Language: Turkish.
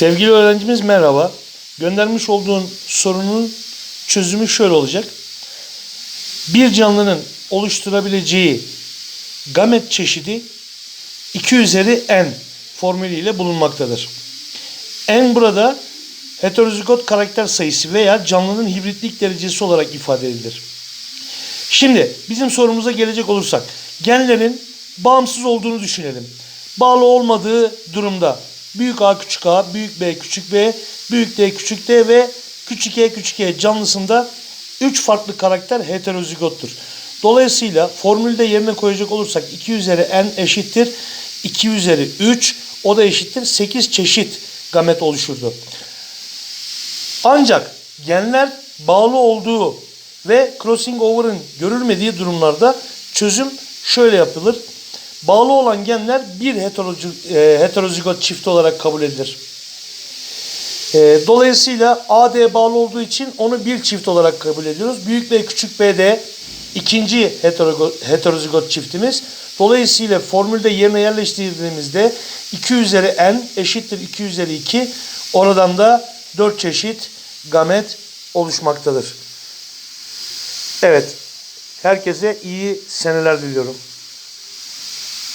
Sevgili öğrencimiz merhaba. Göndermiş olduğun sorunun çözümü şöyle olacak. Bir canlının oluşturabileceği gamet çeşidi 2 üzeri n formülüyle bulunmaktadır. N burada heterozigot karakter sayısı veya canlının hibritlik derecesi olarak ifade edilir. Şimdi bizim sorumuza gelecek olursak genlerin bağımsız olduğunu düşünelim. Bağlı olmadığı durumda büyük A küçük A, büyük B küçük B, büyük D küçük D ve küçük E küçük E canlısında 3 farklı karakter heterozigottur. Dolayısıyla formülde yerine koyacak olursak 2 üzeri n eşittir 2 üzeri 3 o da eşittir 8 çeşit gamet oluşurdu. Ancak genler bağlı olduğu ve crossing over'ın görülmediği durumlarda çözüm şöyle yapılır. Bağlı olan genler bir e, heterozigot çift olarak kabul edilir. E, dolayısıyla AD bağlı olduğu için onu bir çift olarak kabul ediyoruz. Büyük B küçük B'de ikinci heterogo- heterozigot çiftimiz. Dolayısıyla formülde yerine yerleştirdiğimizde 2 üzeri n eşittir 2 üzeri 2. Oradan da 4 çeşit gamet oluşmaktadır. Evet. Herkese iyi seneler diliyorum.